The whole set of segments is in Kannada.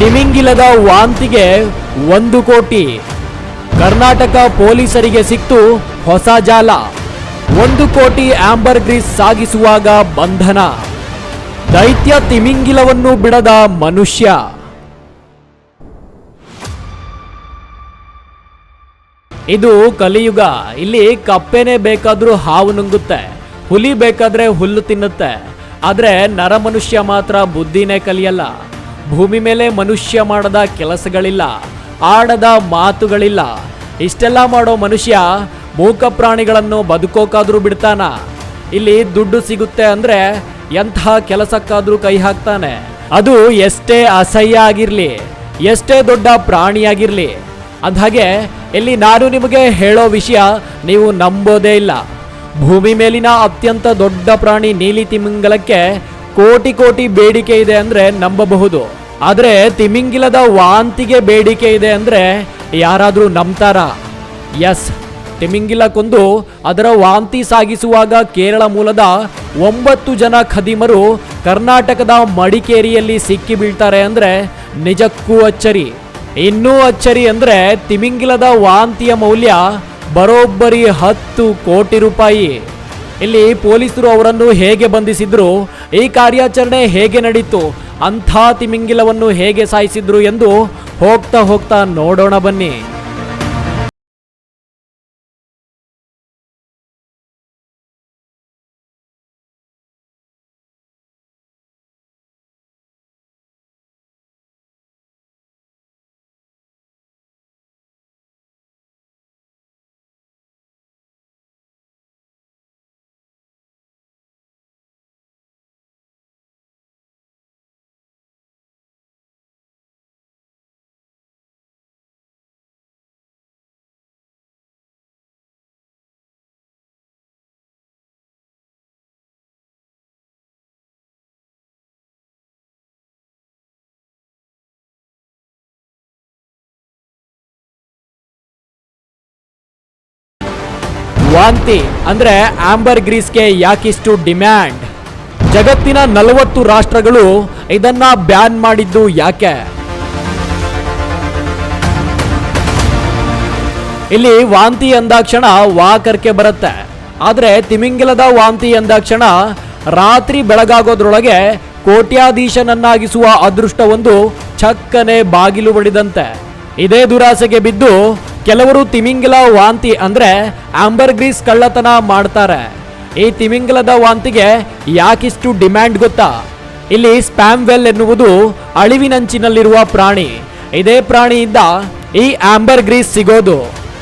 ತಿಮಿಂಗಿಲದ ವಾಂತಿಗೆ ಒಂದು ಕೋಟಿ. ಕರ್ನಾಟಕ ಪೊಲೀಸರಿಗೆ ಸಿಕ್ತು ಹೊಸ ಜಾಲ. ಒಂದು ಕೋಟಿ ಆಂಬರ್ ಗ್ರೀಸ್ ಸಾಗಿಸುವಾಗ ಬಂಧನ. ದೈತ್ಯ ತಿಮಿಂಗಿಲವನ್ನು ಬಿಡದ ಮನುಷ್ಯ. ಇದು ಕಲಿಯುಗ. ಇಲ್ಲಿ ಕಪ್ಪೆನೆ ಬೇಕಾದ್ರೂ ಹಾವು ನುಂಗುತ್ತೆ. ಹುಲಿ ಬೇಕಾದ್ರೆ ಹುಲ್ಲು ತಿನ್ನುತ್ತೆ. ಆದರೆ ನರಮನುಷ್ಯ ಮಾತ್ರ ಬುದ್ಧಿನೇ ಕಲಿಯಲ್ಲ. ಭೂಮಿ ಮೇಲೆ ಮನುಷ್ಯ ಮಾಡದ ಕೆಲಸಗಳಿಲ್ಲ, ಆಡದ ಮಾತುಗಳಿಲ್ಲ. ಇಷ್ಟೆಲ್ಲ ಮಾಡೋ ಮನುಷ್ಯ ಮೂಕ ಪ್ರಾಣಿಗಳನ್ನು ಬದುಕೋಕಾದ್ರೂ ಬಿಡ್ತಾನ. ಇಲ್ಲಿ ದುಡ್ಡು ಸಿಗುತ್ತೆ ಅಂದ್ರೆ ಎಂಥ ಕೆಲಸಕ್ಕಾದ್ರೂ ಕೈ ಹಾಕ್ತಾನೆ. ಅದು ಎಷ್ಟೇ ಅಸಹ್ಯ ಆಗಿರಲಿ, ಎಷ್ಟೇ ದೊಡ್ಡ ಪ್ರಾಣಿಯಾಗಿರಲಿ. ಅಂದ್ಹಾಗೆ ಇಲ್ಲಿ ನಾನು ನಿಮಗೆ ಹೇಳೋ ವಿಷಯ ನೀವು ನಂಬೋದೇ ಇಲ್ಲ. ಭೂಮಿ ಮೇಲಿನ ಅತ್ಯಂತ ದೊಡ್ಡ ಪ್ರಾಣಿ ನೀಲಿ ತಿಮಿಂಗಲಕ್ಕೆ ಕೋಟಿ ಕೋಟಿ ಬೇಡಿಕೆ ಇದೆ ಅಂದ್ರೆ ನಂಬಬಹುದು. ಆದ್ರೆ ತಿಮಿಂಗಿಲದ ವಾಂತಿಗೆ ಬೇಡಿಕೆ ಇದೆ ಅಂದರೆ ಯಾರಾದರೂ ನಂಬ್ತಾರಾ? ಎಸ್ ತಿಮಿಂಗಿಲ ಕೊಂದು ಅದರ ವಾಂತಿ ಸಾಗಿಸುವಾಗ ಕೇರಳ ಮೂಲದ ಒಂಬತ್ತು ಜನ ಖದೀಮರು ಕರ್ನಾಟಕದ ಮಡಿಕೇರಿಯಲ್ಲಿ ಸಿಕ್ಕಿ ಬೀಳ್ತಾರೆ ಅಂದರೆ ನಿಜಕ್ಕೂ ಅಚ್ಚರಿ. ಇನ್ನೂ ಅಚ್ಚರಿ ಅಂದರೆ ತಿಮಿಂಗಿಲದ ವಾಂತಿಯ ಮೌಲ್ಯ ಬರೋಬ್ಬರಿ ಹತ್ತು ಕೋಟಿ ರೂಪಾಯಿ. ಇಲ್ಲಿ ಪೊಲೀಸರು ಅವರನ್ನು ಹೇಗೆ ಬಂಧಿಸಿದ್ರು? ಈ ಕಾರ್ಯಾಚರಣೆ ಹೇಗೆ ನಡೀತು? ಅಂಥ ತಿಮಿಂಗಿಲವನ್ನು ಹೇಗೆ ಸಾಯಿಸಿದ್ರು ಎಂದು ಹೋಗ್ತಾ ಹೋಗ್ತಾ ನೋಡೋಣ ಬನ್ನಿ. ವಾಂತಿ ಅಂದ್ರೆ ಆಂಬರ್ ಗ್ರೀಸ್ಗೆ ಯಾಕಿಷ್ಟು ಡಿಮ್ಯಾಂಡ್ ಜಗತ್ತಿನ ನಲವತ್ತು ರಾಷ್ಟ್ರಗಳು ಇದನ್ನ ಬ್ಯಾನ್ ಮಾಡಿದ್ದು ಯಾಕೆ? ಇಲ್ಲಿ ವಾಂತಿ ಎಂದಾಕ್ಷಣ ವಾಕರ್ಕೆ ಬರುತ್ತೆ. ಆದರೆ ತಿಮಿಂಗಿಲದ ವಾಂತಿ ಎಂದಾಕ್ಷಣ ರಾತ್ರಿ ಬೆಳಗಾಗೋದ್ರೊಳಗೆ ಕೋಟ್ಯಾಧೀಶನನ್ನಾಗಿಸುವ ಅದೃಷ್ಟವೊಂದು ಚಕ್ಕನೆ ಬಾಗಿಲು ಬಡಿದಂತೆ ಇದೇ ದುರಾಸೆಗೆ ಬಿದ್ದು ಕೆಲವರು ತಿಮಿಂಗಲ ವಾಂತಿ ಅಂದ್ರೆ ಆಂಬರ್ ಗ್ರೀಸ್ ಕಳ್ಳತನ ಮಾಡ್ತಾರೆ. ಈ ತಿಮಿಂಗಲದ ವಾಂತಿಗೆ ಯಾಕಿಷ್ಟು ಡಿಮ್ಯಾಂಡ್ ಗೊತ್ತಾ? ಇಲ್ಲಿ ಸ್ಪ್ಯಾಮ್ ವೆಲ್ ಎನ್ನುವುದು ಅಳಿವಿನಂಚಿನಲ್ಲಿರುವ ಪ್ರಾಣಿ. ಇದೇ ಪ್ರಾಣಿಯಿಂದ ಈ ಆಂಬರ್ ಗ್ರೀಸ್ ಸಿಗೋದು.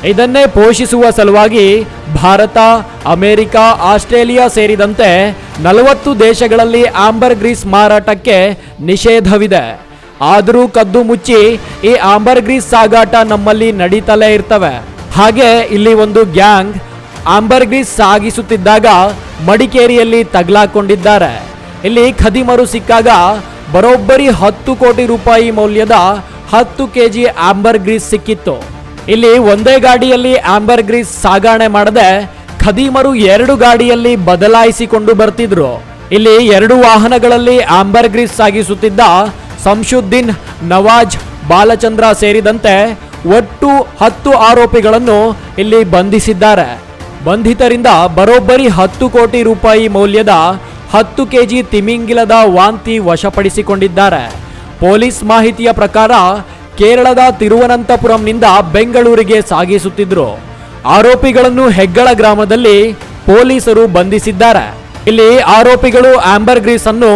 ಇದನ್ನೇ ಪೋಷಿಸುವ ಸಲುವಾಗಿ ಭಾರತ, ಅಮೆರಿಕ, ಆಸ್ಟ್ರೇಲಿಯಾ ಸೇರಿದಂತೆ ನಲವತ್ತು ದೇಶಗಳಲ್ಲಿ ಆಂಬರ್ ಗ್ರೀಸ್ ಮಾರಾಟಕ್ಕೆ ನಿಷೇಧವಿದೆ. ಆದರೂ ಕದ್ದು ಮುಚ್ಚಿ ಈ ಆಂಬರ್ ಗ್ರೀಸ್ ಸಾಗಾಟ ನಮ್ಮಲ್ಲಿ ನಡೀತಲೇ ಇರ್ತವೆ. ಹಾಗೆ ಇಲ್ಲಿ ಒಂದು ಗ್ಯಾಂಗ್ ಆಂಬರ್ ಗ್ರೀಸ್ ಸಾಗಿಸುತ್ತಿದ್ದಾಗ ಮಡಿಕೇರಿಯಲ್ಲಿ ತಗ್ಲಾಕೊಂಡಿದ್ದಾರೆ. ಇಲ್ಲಿ ಖದೀಮರು ಸಿಕ್ಕಾಗ ಬರೋಬ್ಬರಿ ಹತ್ತು ಕೋಟಿ ರೂಪಾಯಿ ಮೌಲ್ಯದ ಹತ್ತು ಕೆ ಜಿ ಆಂಬರ್ ಗ್ರೀಸ್ ಸಿಕ್ಕಿತ್ತು. ಇಲ್ಲಿ ಒಂದೇ ಗಾಡಿಯಲ್ಲಿ ಆಂಬರ್ ಗ್ರೀಸ್ ಸಾಗಾಣೆ ಮಾಡದೆ ಖದೀಮರು ಎರಡು ಗಾಡಿಯಲ್ಲಿ ಬದಲಾಯಿಸಿಕೊಂಡು ಬರ್ತಿದ್ರು. ಇಲ್ಲಿ ಎರಡು ವಾಹನಗಳಲ್ಲಿ ಆಂಬರ್ ಗ್ರೀಸ್ ಸಾಗಿಸುತ್ತಿದ್ದ ಸಂಶುದ್ದೀನ್ ನವಾಜ್ ಬಾಲಚಂದ್ರ ಸೇರಿದಂತೆ ಒಟ್ಟು ಹತ್ತು ಆರೋಪಿಗಳನ್ನು ಇಲ್ಲಿ ಬಂಧಿಸಿದ್ದಾರೆ. ಬಂಧಿತರಿಂದ ಬರೋಬ್ಬರಿ ಹತ್ತು ಕೋಟಿ ರೂಪಾಯಿ ಮೌಲ್ಯದ ಹತ್ತು ಕೆಜಿ ತಿಮಿಂಗಿಲದ ವಾಂತಿ ವಶಪಡಿಸಿಕೊಂಡಿದ್ದಾರೆ. ಪೊಲೀಸ್ ಮಾಹಿತಿಯ ಪ್ರಕಾರ ಕೇರಳದ ತಿರುವನಂತಪುರಂನಿಂದ ಬೆಂಗಳೂರಿಗೆ ಸಾಗಿಸುತ್ತಿದ್ದರು ಆರೋಪಿಗಳನ್ನು ಹೆಗ್ಗಳ ಗ್ರಾಮದಲ್ಲಿ ಪೊಲೀಸರು ಬಂಧಿಸಿದ್ದಾರೆ. ಇಲ್ಲಿ ಆರೋಪಿಗಳು ಆಂಬರ್ ಗ್ರೀಸ್ ಅನ್ನು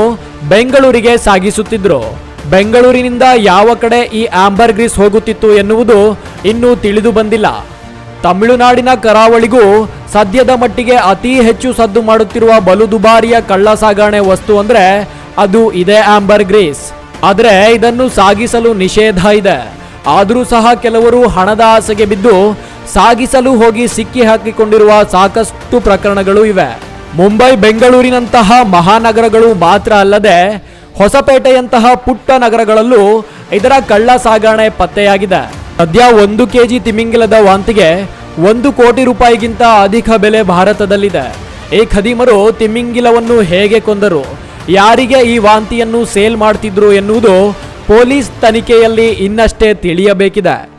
ಬೆಂಗಳೂರಿಗೆ ಸಾಗಿಸುತ್ತಿದ್ರು. ಬೆಂಗಳೂರಿನಿಂದ ಯಾವ ಕಡೆ ಈ ಆಂಬರ್ ಗ್ರೀಸ್ ಹೋಗುತ್ತಿತ್ತು ಎನ್ನುವುದು ಇನ್ನೂ ತಿಳಿದು ಬಂದಿಲ್ಲ. ತಮಿಳುನಾಡಿನ ಕರಾವಳಿಗೂ ಸದ್ಯದ ಮಟ್ಟಿಗೆ ಅತಿ ಹೆಚ್ಚು ಸದ್ದು ಮಾಡುತ್ತಿರುವ ಬಲು ದುಬಾರಿಯ ಕಳ್ಳ ಸಾಗಣೆ ವಸ್ತು ಅಂದ್ರೆ ಅದು ಇದೇ ಆಂಬರ್ ಗ್ರೀಸ್. ಆದರೆ ಇದನ್ನು ಸಾಗಿಸಲು ನಿಷೇಧ ಇದೆ. ಆದರೂ ಸಹ ಕೆಲವರು ಹಣದ ಆಸೆಗೆ ಬಿದ್ದು ಸಾಗಿಸಲು ಹೋಗಿ ಸಿಕ್ಕಿ ಹಾಕಿಕೊಂಡಿರುವ ಸಾಕಷ್ಟು ಪ್ರಕರಣಗಳು ಇವೆ. ಮುಂಬೈ ಬೆಂಗಳೂರಿನಂತಹ ಮಹಾನಗರಗಳು ಮಾತ್ರ ಅಲ್ಲದೆ ಹೊಸಪೇಟೆಯಂತಹ ಪುಟ್ಟ ನಗರಗಳಲ್ಲೂ ಇದರ ಕಳ್ಳ ಸಾಗಾಣೆ ಪತ್ತೆಯಾಗಿದೆ. ಸದ್ಯ ಒಂದು ಕೆಜಿ ತಿಮಿಂಗಿಲದ ವಾಂತಿಗೆ ಒಂದು ಕೋಟಿ ರೂಪಾಯಿಗಿಂತ ಅಧಿಕ ಬೆಲೆ ಭಾರತದಲ್ಲಿದೆ. ಈ ಖದೀಮರು ತಿಮಿಂಗಿಲವನ್ನು ಹೇಗೆ ಕೊಂದರು? ಯಾರಿಗೆ ಈ ವಾಂತಿಯನ್ನು ಸೇಲ್ ಮಾಡ್ತಿದ್ರು ಎನ್ನುವುದು ಪೊಲೀಸ್ ತನಿಖೆಯಲ್ಲಿ ಇನ್ನಷ್ಟೇ ತಿಳಿಯಬೇಕಿದೆ.